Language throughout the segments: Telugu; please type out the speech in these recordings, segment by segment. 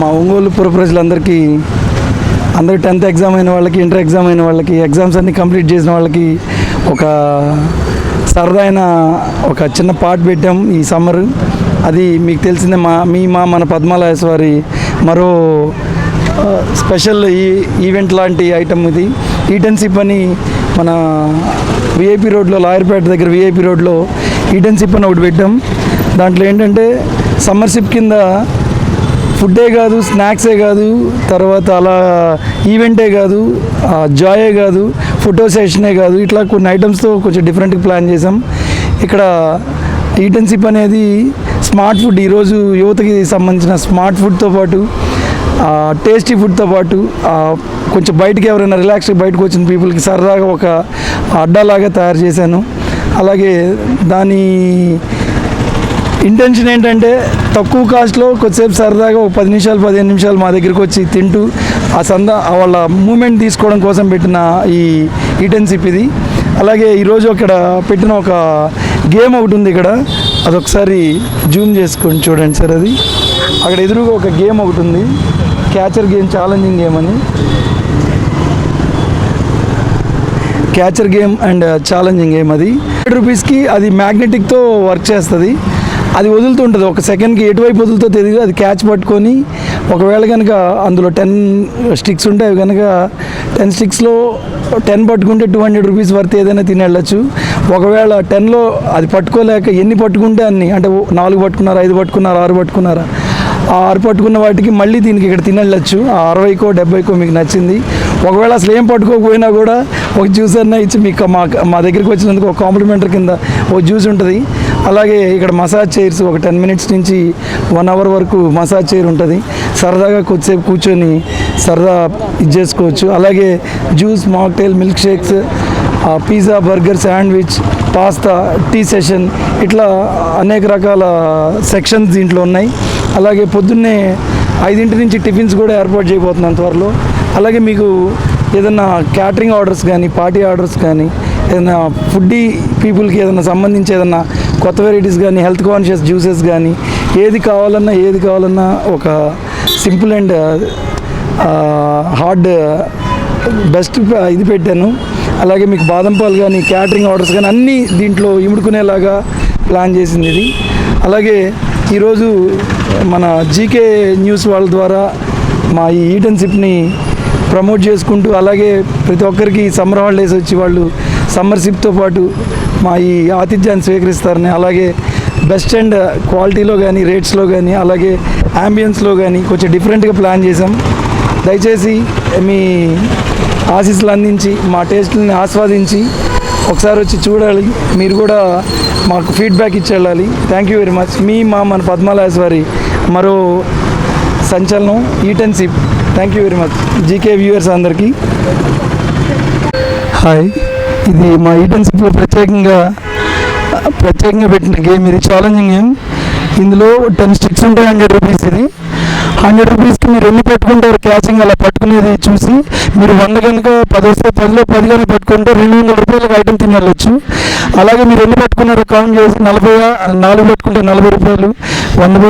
మా ఒంగోలు పుర ప్రజలందరికీ అందరూ టెన్త్ ఎగ్జామ్ అయిన వాళ్ళకి ఇంటర్ ఎగ్జామ్ అయిన వాళ్ళకి ఎగ్జామ్స్ అన్ని కంప్లీట్ చేసిన వాళ్ళకి ఒక సరదా అయిన ఒక చిన్న పాట పెట్టాం ఈ సమ్మర్. అది మీకు తెలిసిందే మా మీ మా మన పద్మాలయస్ వారి మరో స్పెషల్ ఈ ఈవెంట్ లాంటి ఐటమ్ ఇది. ఈటెన్సిప్ అని మన విఐపి రోడ్లో లాయర్పేట దగ్గర విఐపి రోడ్లో ఈటెన్సిప్ అని ఒకటి పెట్టాం. దాంట్లో ఏంటంటే సమ్మర్షిప్ కింద ఫుడ్డే కాదు స్నాక్సే కాదు తర్వాత అలా ఈవెంటే కాదు జాయే కాదు ఫోటో సెషనే కాదు ఇట్లా కొన్ని ఐటమ్స్తో కొంచెం డిఫరెంట్గా ప్లాన్ చేసాం ఇక్కడ ఈటెన్సిప్ అనేది స్మార్ట్ ఫుడ్ ఈరోజు యువతకి సంబంధించిన స్మార్ట్ ఫుడ్తో పాటు టేస్టీ ఫుడ్తో పాటు కొంచెం బయటకి ఎవరైనా రిలాక్స్ బయటకు వచ్చిన పీపుల్కి సరదాగా ఒక అడ్డాలాగా తయారు చేశాను. అలాగే దాని ఇంటెన్షన్ ఏంటంటే తక్కువ కాస్ట్లో కొద్దిసేపు సరదాగా ఒక పది నిమిషాలు పదిహేను నిమిషాలు మా దగ్గరికి వచ్చి తింటూ ఆ సంద వాళ్ళ మూమెంట్ తీసుకోవడం కోసం పెట్టిన ఈ ఈటెన్సిప్ ఇది. అలాగే ఈరోజు అక్కడ పెట్టిన ఒక గేమ్ ఒకటి ఉంది ఇక్కడ. అదొకసారి జూమ్ చేసుకొని చూడండి సార్ అది. అక్కడ ఎదురుగా ఒక గేమ్ ఒకటి ఉంది. క్యాచర్ గేమ్ ఛాలెంజింగ్ గేమ్ అని. Catcher game and challenging game అది. హండ్రెడ్ రూపీస్కి అది మ్యాగ్నెటిక్తో వర్క్ చేస్తుంది. అది వదులుతుంటుంది. ఒక సెకండ్కి ఎటువైపు వదులుతో తెలియదు అది క్యాచ్ పట్టుకొని ఒకవేళ కనుక అందులో టెన్ స్టిక్స్ ఉంటే అవి కనుక టెన్ స్టిక్స్లో టెన్ పట్టుకుంటే టూ హండ్రెడ్ రూపీస్ వర్త్ ఏదైనా తినేళ్ళచ్చు. ఒకవేళ టెన్లో అది పట్టుకోలేక ఎన్ని పట్టుకుంటే అన్ని అంటే నాలుగు పట్టుకున్నారు ఐదు పట్టుకున్నారు ఆరు పట్టుకున్నారా ఆ ఆరు పట్టుకున్న వాటికి మళ్ళీ దీనికి ఇక్కడ తినెళ్ళచ్చు. ఆ అరవైకో డెబ్బైకో మీకు నచ్చింది. ఒకవేళ అసలు ఏం పట్టుకోకపోయినా కూడా ఒక జ్యూస్ అన్న ఇచ్చి మీకు మా మా దగ్గరికి వచ్చినందుకు ఒక కాంప్లిమెంటరీ కింద ఒక జ్యూస్ ఉంటుంది. అలాగే ఇక్కడ మసాజ్ చైర్స్ ఒక టెన్ మినిట్స్ నుంచి వన్ అవర్ వరకు మసాజ్ చైర్ ఉంటుంది. సరదాగా కొద్దిసేపు కూర్చొని సరదా ఇది చేసుకోవచ్చు. అలాగే juice mocktail milk shakes pizza burger sandwich pasta tea session ఇట్లా అనేక రకాల సెక్షన్స్ దీంట్లో ఉన్నాయి. అలాగే పొద్దున్నే ఐదింటి నుంచి టిఫిన్స్ కూడా ఏర్పాటు చేయబోతున్నాను త్వరలో. అలాగే మీకు ఏదైనా క్యాటరింగ్ ఆర్డర్స్ కానీ పార్టీ ఆర్డర్స్ కానీ ఏదైనా ఫుడ్డీ పీపుల్కి ఏదైనా సంబంధించి ఏదైనా కొత్త వెరైటీస్ కానీ హెల్త్ కాన్షియస్ జ్యూసెస్ కానీ ఏది కావాలన్నా ఏది కావాలన్నా ఒక సింపుల్ అండ్ హార్డ్ బెస్ట్ ఇది పెట్టాను. అలాగే మీకు బాదం పాలు కానీ క్యాటరింగ్ ఆర్డర్స్ కానీ అన్నీ దీంట్లో ఇముడుకునేలాగా ప్లాన్ చేసింది ఇది. అలాగే ఈరోజు మన జీకే న్యూస్ వాళ్ళ ద్వారా మా ఈ ఈటన్షిప్ని ప్రమోట్ చేసుకుంటూ అలాగే ప్రతి ఒక్కరికి సమ్మర్ హాలిడేస్ వచ్చి వాళ్ళు సమ్మర్షిప్తో పాటు మా ఈ ఆతిథ్యాన్ని స్వీకరిస్తారని అలాగే బెస్ట్ అండ్ క్వాలిటీలో కానీ రేట్స్లో కానీ అలాగే అంబియన్స్లో కానీ కొంచెం డిఫరెంట్గా ప్లాన్ చేసాం దయచేసి మీ ఆశీస్సులు అందించి మా టేస్ట్ని ఆస్వాదించి ఒకసారి వచ్చి చూడాలి. మీరు కూడా మాకు ఫీడ్బ్యాక్ ఇచ్చి వెళ్ళాలి. థ్యాంక్ యూ వెరీ మచ్ మీ మా మన పద్మాలయాస్ వారి మరో సంచలనం ఈటెన్సిప్ thank you very much G K viewers అందరికీ. హాయ్ ఇది మా ఈటెన్సిప్లో ప్రత్యేకంగా ప్రత్యేకంగా పెట్టిన గేమ్ ఇది. ఛాలెంజింగ్ గేమ్ ఇందులో టెన్ స్టిక్స్ ఉంటాయి హండ్రెడ్ రూపీస్ ఇది. హండ్రెడ్ రూపీస్కి మీరు ఎన్ని పెట్టుకుంటారు క్యాచింగ్ అలా పట్టుకునేది చూసి మీరు వంద కనుక పది వస్తే పదిలో పది కనుక పట్టుకుంటే రెండు వందల రూపాయలకు ఐటెం తినవచ్చు అలాగే మీరు ఎన్ని పట్టుకున్నారో కౌంట్ చేసి నలభై నాలుగు పెట్టుకుంటే నలభై రూపాయలు వంద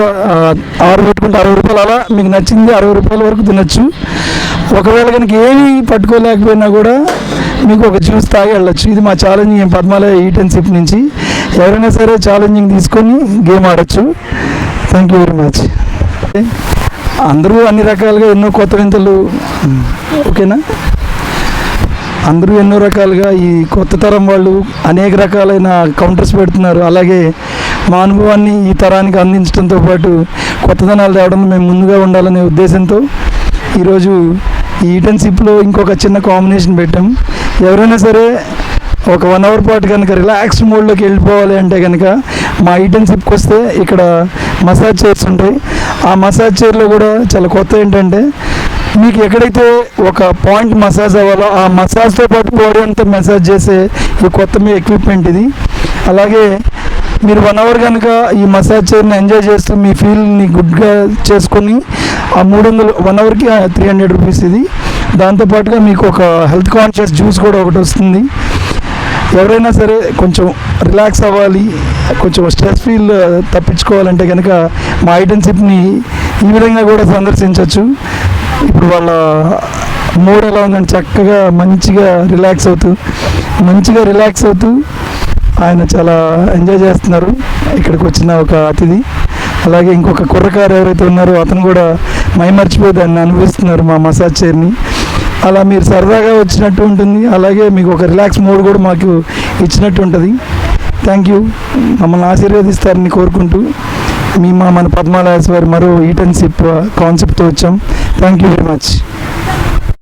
ఆరు పెట్టుకుంటే అరవై రూపాయలు అలా మీకు నచ్చింది అరవై రూపాయల వరకు తినచ్చు. ఒకవేళ కనుక ఏమీ పట్టుకోలేకపోయినా కూడా మీకు ఒక జ్యూస్ తాగి వెళ్ళచ్చు. ఇది మా ఛాలెంజింగ్ పద్మాలయ ఈటెన్షిప్ నుంచి. ఎవరైనా సరే ఛాలెంజింగ్ తీసుకొని గేమ్ ఆడచ్చు. థ్యాంక్ యూ వెరీ మచ్ అందరూ అన్ని రకాలుగా ఎన్నో కొత్త వింతలు ఓకేనా? అందరూ ఎన్నో రకాలుగా ఈ కొత్త తరం వాళ్ళు అనేక రకాలైన కౌంటర్స్ పెడుతున్నారు. అలాగే మా అనుభవాన్ని ఈ తరానికి అందించడంతో పాటు కొత్తదనాలు తేవడం మేము ముందుగా ఉండాలనే ఉద్దేశంతో ఈరోజు ఈ ఈటెన్షిప్లో ఇంకొక చిన్న కాంబినేషన్ పెట్టాం. ఎవరైనా సరే ఒక వన్ అవర్ పాటు కనుక రిలాక్స్ మోడ్లోకి వెళ్ళిపోవాలి అంటే కనుక మా ఈటెన్షిప్కి వస్తే ఇక్కడ మసాజ్ చైర్స్ ఉంటాయి. ఆ మసాజ్ చైర్లో కూడా చాలా కొత్త ఏంటంటే మీకు ఎక్కడైతే ఒక పాయింట్ మసాజ్ అవ్వాలో ఆ మసాజ్తో పాటు బాడీ అంతా మసాజ్ చేసే ఈ కొత్త మీ ఎక్విప్మెంట్ ఇది. అలాగే మీరు వన్ అవర్ కనుక ఈ మసాజ్ చైర్ని ఎంజాయ్ చేస్తూ మీ ఫీల్ని గుడ్గా చేసుకొని ఆ మూడు వందలు వన్ అవర్కి త్రీ హండ్రెడ్ రూపీస్ ఇది. దాంతోపాటుగా మీకు ఒక హెల్త్ కాన్షియస్ జ్యూస్ కూడా ఒకటి వస్తుంది. ఎవరైనా సరే కొంచెం రిలాక్స్ అవ్వాలి కొంచెం స్ట్రెస్ ఫీల్ తప్పించుకోవాలంటే కనుక మా ఐటెన్షిప్ని ఈ విధంగా కూడా సందర్శించవచ్చు ఇప్పుడు వాళ్ళ మూడ్ ఎలా ఉందని చక్కగా మంచిగా రిలాక్స్ అవుతూ మంచిగా రిలాక్స్ అవుతూ ఆయన చాలా ఎంజాయ్ చేస్తున్నారు. ఇక్కడికి వచ్చిన ఒక అతిథి. అలాగే ఇంకొక కుర్రకారు ఎవరైతే ఉన్నారో అతను కూడా మైమర్చిపోయి దాన్ని అనుభవిస్తున్నారు మా మసాజ్ చైర్ని అలా మీరు సరదాగా వచ్చినట్టు ఉంటుంది. అలాగే మీకు ఒక రిలాక్స్ మూడ్ కూడా మాకు ఇచ్చినట్టు ఉంటుంది. థ్యాంక్ యూ మమ్మల్ని ఆశీర్వదిస్తారని కోరుకుంటూ మీ మా మన పద్మాలయాస్ వారి మరో ఈటన్షిప్ కాన్సెప్ట్తో uh, వచ్చాం. Thank you very much